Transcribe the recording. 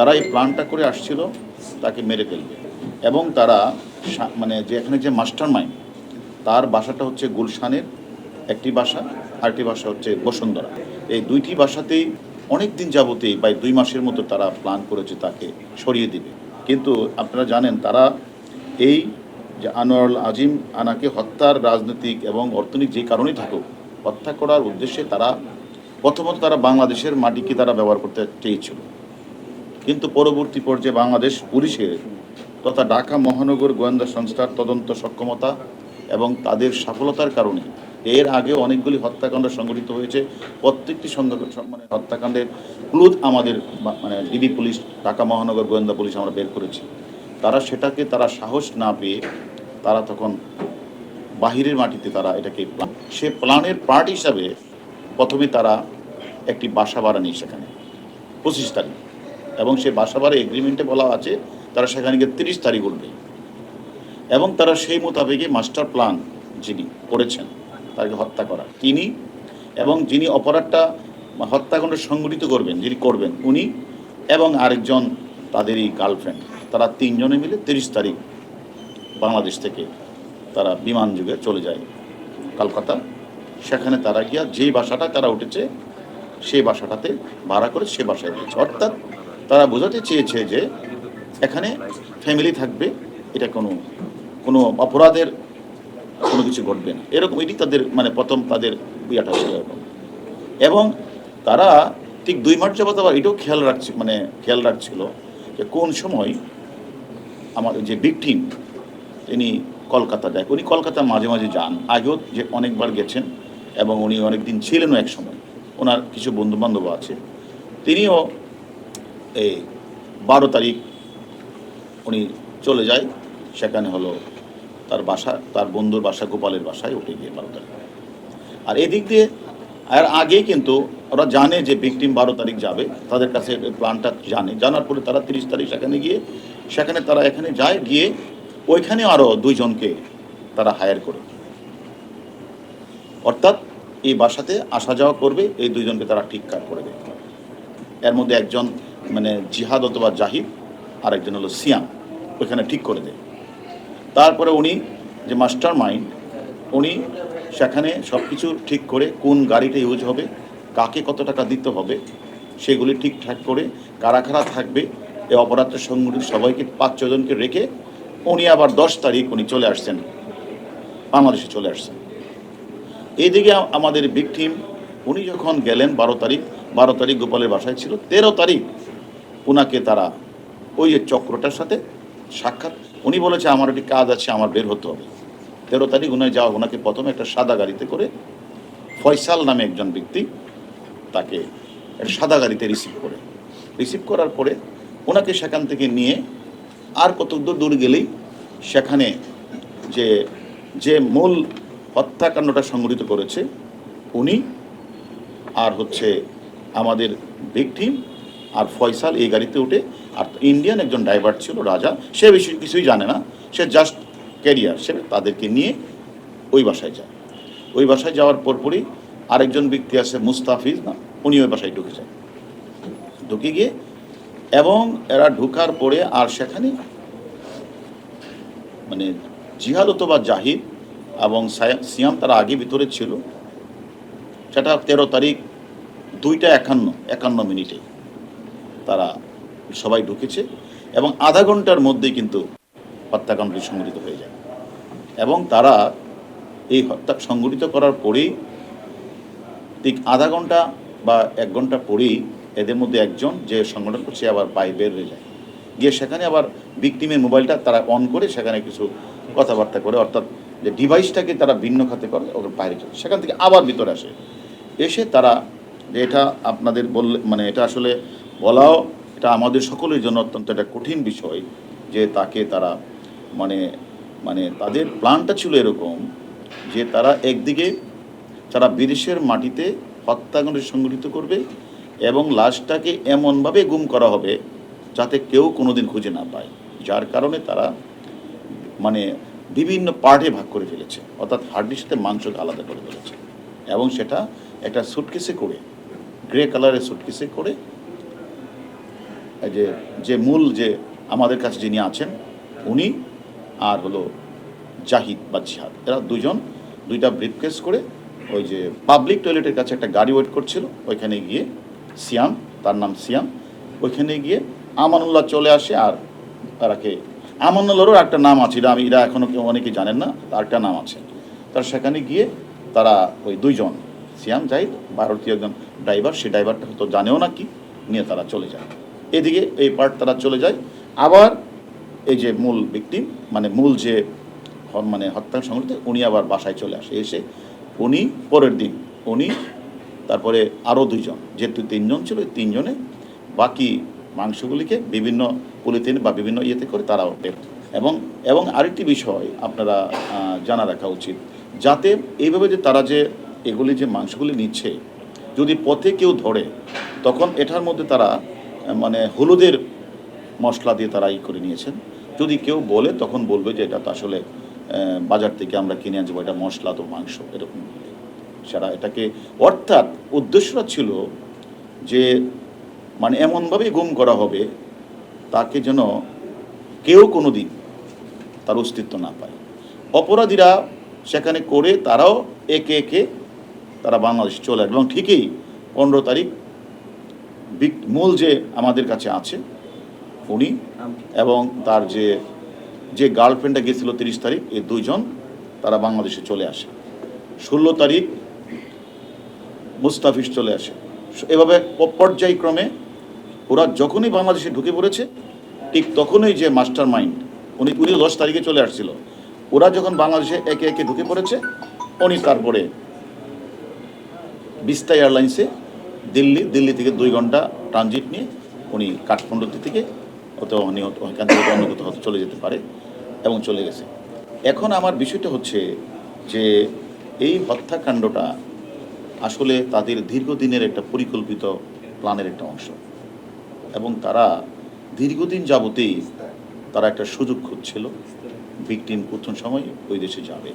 তারা এই প্ল্যানটা করে আসছিল, তাকে মেরে ফেলবে। এবং তারা মানে যে, এখানে যে মাস্টার মাইন্ড তার বাসাটা হচ্ছে গুলশানের একটি বাসা, আরেকটি বাসা হচ্ছে বসুন্ধরা। এই দুইটি বাসাতেই অনেক দিন যাবতেই প্রায় দুই মাসের মতো তারা প্ল্যান করেছে তাকে সরিয়ে দিবে। কিন্তু আপনারা জানেন, তারা এই যে আনোয়ারুল আজিম আনাকে হত্যার রাজনৈতিক এবং অর্থনৈতিক যে কারণেই থাকুক, হত্যা করার উদ্দেশ্যে তারা প্রথমত তারা বাংলাদেশের মাটিকে তারা ব্যবহার করতে চেয়েছিল। কিন্তু পরবর্তী পর্যায়ে বাংলাদেশ পুলিশের তথা ঢাকা মহানগর গোয়েন্দা সংস্থার তদন্ত সক্ষমতা এবং তাদের সফলতার কারণে এর আগে অনেকগুলি হত্যাকাণ্ড সংঘটিত হয়েছে। প্রত্যেকটি মানে হত্যাকাণ্ডের ক্লুদ আমাদের মানে ডিবি পুলিশ, ঢাকা মহানগর গোয়েন্দা পুলিশ আমরা বের করেছি। তারা সেটাকে তারা সাহস না পেয়ে তারা তখন বাহিরের মাটিতে তারা এটাকে প্লা- সে প্ল্যানের পার্ট হিসাবে প্রথমে তারা একটি বাসা ভাড়া নেই সেখানে, পঁচিশ তারিখ। এবং সে বাসা ভাড়া এগ্রিমেন্টে বলা আছে, তারা সেখানে গিয়ে তিরিশ তারিখ উঠবে। এবং তারা সেই মোতাবেকই মাস্টার প্ল্যান যিনি করেছেন, তাকে হত্যা করা। তিনি এবং যিনি অপরাধটা হত্যাকাণ্ড সংগঠিত করবেন, যিনি করবেন উনি এবং আরেকজন তাদেরই গার্লফ্রেন্ড তারা তিনজনে মিলে তিরিশ তারিখ বাংলাদেশ থেকে তারা বিমান যুগে চলে যায় কলকাতা। সেখানে তারা গিয়া যেই বাসাটা তারা উঠেছে, সেই বাসাটাতে ভাড়া করে সে বাসায় দিয়েছে অর্থাৎ তারা বোঝাতে চেয়েছে যে এখানে ফ্যামিলি থাকবে, এটা কোনো কোনো অপরাধের কোনো কিছু ঘটবে না। এরকম এটি তাদের মানে প্রথম তাদের ইয়েটা ছিল এবং তারা ঠিক দুই মাস যাবত আবার এটাও খেয়াল রাখছে মানে খেয়াল রাখছিল যে কোন সময় আমার যে ভিকটিম তিনি কলকাতা যায়। উনি কলকাতা মাঝে মাঝে যান। আগেও যে অনেকবার গেছেন এবং উনি অনেক দিন ছিলেনও এক সময় ওনার কিছু বন্ধু বান্ধব আছে। তিনিও এই বারো তারিখ উনি চলে যায়। সেখানে হলো তার বাসা, তার বন্ধুর বাসা, গোপালের বাসায় উঠে গিয়ে বারো তারিখ। আর এদিক দিয়ে, আর আগেই কিন্তু ওরা জানে যে ভিকটিম বারো তারিখ যাবে। তাদের কাছে প্ল্যানটা জানে। জানার পরে তারা তিরিশ তারিখ সেখানে গিয়ে, সেখানে তারা এখানে যায়, গিয়ে ওইখানে আরও দুইজনকে তারা হায়ার করে। অর্থাৎ এই বাসাতে আসা যাওয়া করবে, এই দুইজনকে তারা ঠিকঠাক করে দেয় এর মধ্যে একজন মানে জিহাদ অথবা জাহিদ আর একজন হলো সিয়াম, ওইখানে ঠিক করে দেয়। তারপরে উনি যে মাস্টার মাইন্ড, উনি সেখানে সব কিছু ঠিক করে কোন গাড়িটা ইউজ হবে, কাকে কত টাকা দিতে হবে, সেগুলি ঠিকঠাক করে কারা কারা থাকবে এই অপরাধটা সংগঠিত সবাইকে পাঁচ ছজনকে রেখে উনি আবার দশ তারিখ উনি চলে আসছেন, বাংলাদেশে চলে আসছেন। এইদিকে আমাদের ভিকটিম উনি যখন গেলেন বারো তারিখ বারো তারিখ গোপালের বাসায় ছিল, তেরো তারিখ ওনাকে তারা ওই যে চক্রটার সাথে সাক্ষাৎ, উনি বলেছে, আমার একটি কাজ আছে, আমার বের হতে হবে। তেরো তারিখ উনি যাওয়া ওনাকে প্রথমে একটা সাদা গাড়িতে করে ফয়সাল নামে একজন ব্যক্তি তাকে একটা সাদা গাড়িতে রিসিভ করে। রিসিভ করার পরে ওনাকে সেখান থেকে নিয়ে আর কত দূর দূর গেলেই সেখানে যে যে মূল হত্যাকাণ্ডটা সংঘটিত করেছে, উনি আর হচ্ছে আমাদের ভিকটিম আর ফয়সাল এই গাড়িতে উঠে, আর ইন্ডিয়ান একজন ড্রাইভার ছিল, রাজা, সে বেশি কিছুই জানে না। সে জাস্ট ক্যারিয়ার সে তাদেরকে নিয়ে ওই বাসায় যায়। ওই বাসায় যাওয়ার পরপরই আরেকজন ব্যক্তি আছে, মুস্তাফিজ, না উনি ওই বাসায় ঢুকে যায়। ঢুকে গিয়ে, এবং এরা ঢুকার পরে আর সেখানে মানে জিহাদ অথবা জাহিদ এবং সায়া- সিয়াম তারা আগে ভিতরে ছিল। সেটা তেরো তারিখ দুইটা একান্ন একান্ন মিনিটে। তারা সবাই ঢুকেছে এবং আধা ঘণ্টার মধ্যেই কিন্তু হত্যাকাণ্ডটি সংঘটিত হয়ে যায়। এবং তারা এই হত্যা সংঘটিত করার পরেই ঠিক আধা ঘণ্টা বা এক ঘণ্টা পরেই এদের মধ্যে একজন যে সংগঠন করছে আবার বাইরে বের হয়ে যায়। গিয়ে সেখানে আবার ভিকটিমের মোবাইলটা তারা অন করে সেখানে কিছু কথাবার্তা করে, অর্থাৎ যে ডিভাইসটাকে তারা ভিন্ন খাতে করে, ওকে বাইরে চলে সেখান থেকে আবার ভিতরে আসে। এসে তারা যে এটা আপনাদের বললে মানে এটা আসলে বলাও, এটা আমাদের সকলের জন্য অত্যন্ত একটা কঠিন বিষয় যে তাকে তারা মানে মানে তাদের প্ল্যানটা ছিল এরকম যে তারা একদিকে তারা বিদেশের মাটিতে হত্যাকাণ্ড সংগঠিত করবে এবং লাশটাকে এমনভাবে গুম করা হবে যাতে কেউ কোনোদিন খুঁজে না পায়, যার কারণে তারা মানে বিভিন্ন পার্টে ভাগ করে ফেলেছে, অর্থাৎ হাড্ডির সাথে মাংসকে আলাদা করে ফেলেছে এবং সেটা একটা সুটকেসে করে গ্রে কালারের সুটকেসে করে যে যে মূল যে আমাদের কাছে যিনি আছেন, উনি আর হলো জাহিদ বা জিহাদ। এরা দুজন দুইটা ব্রিফকেস করে ওই যে পাবলিক টয়লেটের কাছে একটা গাড়ি ওয়েট করছিল, ওইখানে গিয়ে সিয়াম, তার নাম সিয়াম, ওইখানে গিয়ে আমানুল্লাহ চলে আসে আর তারাকে, আমানুল্লাহরও একটা নাম আছে, এটা আমি এরা এখনও কেউ অনেকে জানেন না, তার একটা নাম আছে। তার সেখানে গিয়ে তারা ওই দুইজন সিয়াম জাহিদ, ভারতীয় একজন ড্রাইভার সেই ড্রাইভারটা হয়তো জানেও না কি, নিয়ে তারা চলে যায়। এদিকে এই পার্ট তারা চলে যায়। আবার এই যে মূল ভিকটিম মানে মূল যে মানে হত্যা সংগঠিত উনি আবার বাসায় চলে আসে। এসে উনি, পরের দিন উনি, তারপরে আরও দুইজন, যেহেতু তিনজন ছিল তিনজনে বাকি মাংসগুলিকে বিভিন্ন পলিথিন বা বিভিন্ন ইয়েতে করে তারাও এবং এবং আরেকটি বিষয় আপনারা জানা রাখা উচিত, যাতে এইভাবে যে তারা যে এগুলি যে মাংসগুলি নিচ্ছে, যদি পথে কেউ ধরে, তখন এটার মধ্যে তারা মানে হলুদের মশলা দিয়ে তারা ই করে নিয়েছেন। যদি কেউ বলে, তখন বলবে যে এটা তো আসলে বাজার থেকে আমরা কিনে আনছি এটা মশলা তো মাংস, এরকম। সারা এটাকে, অর্থাৎ উদ্দেশ্যটা ছিল যে মানে এমনভাবে গুম করা হবে, তাকে যেন কেউ কোনো দিন তার অস্তিত্ব না পায়। অপরাধীরা সেখানে করে তারাও একে একে তারা বাংলাদেশ চলে আসবে। এবং ঠিকই পনেরো তারিখ মূল যে আমাদের কাছে আছে, উনি এবং তার যে যে গার্লফ্রেন্ডটা গেছিল তিরিশ তারিখ, এই দুইজন তারা বাংলাদেশে চলে আসে। ষোলো তারিখ মুস্তাফিজ চলে আসে। এভাবে পর্যায়ক্রমে ওরা যখনই বাংলাদেশে ঢুকে পড়েছে, ঠিক তখনই যে মাস্টার মাইন্ড উনি উনি দশ তারিখে চলে আসছিল, ওরা যখন বাংলাদেশে একে একে ঢুকে পড়েছে, উনি তারপরে বিস্তা এয়ারলাইন্সে দিল্লি দিল্লি থেকে দুই ঘণ্টা ট্রানজিট নিয়ে উনি কাঠমান্ডু থেকে হয়তো উনি ওইখান থেকে অন্য কোথাও চলে যেতে পারে এবং চলে গেছে। এখন আমার বিষয়টা হচ্ছে যে এই হত্যাকাণ্ডটা আসলে তাদের দীর্ঘদিনের একটা পরিকল্পিত প্ল্যানের একটা অংশ। এবং তারা দীর্ঘদিন যাবতেই তারা একটা সুযোগ খুঁজছিল, ভিকটিম প্রথম সময় ওই দেশে যাবে।